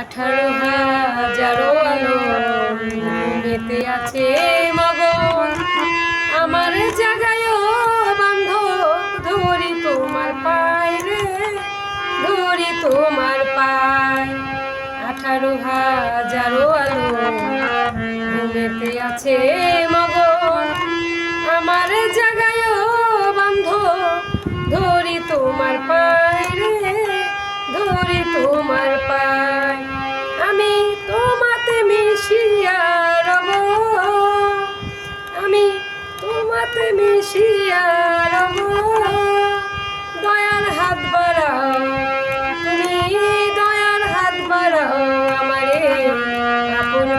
আঠারো হাজারো আলো ঘুমেতে আছে মগন। আমার জাগায় বান্ধব, ধরি তোমার পায় রে, ধরি তোমার পায়। আঠারো হাজারো আলো ঘুমেতে আছে মগন। আমার জাগায় বান্ধব, ধরি তোমার পায়। শিয়ার দয়াল হাত বাড়াও তুমি দয়াল হাত বাড়াও আমারে আপন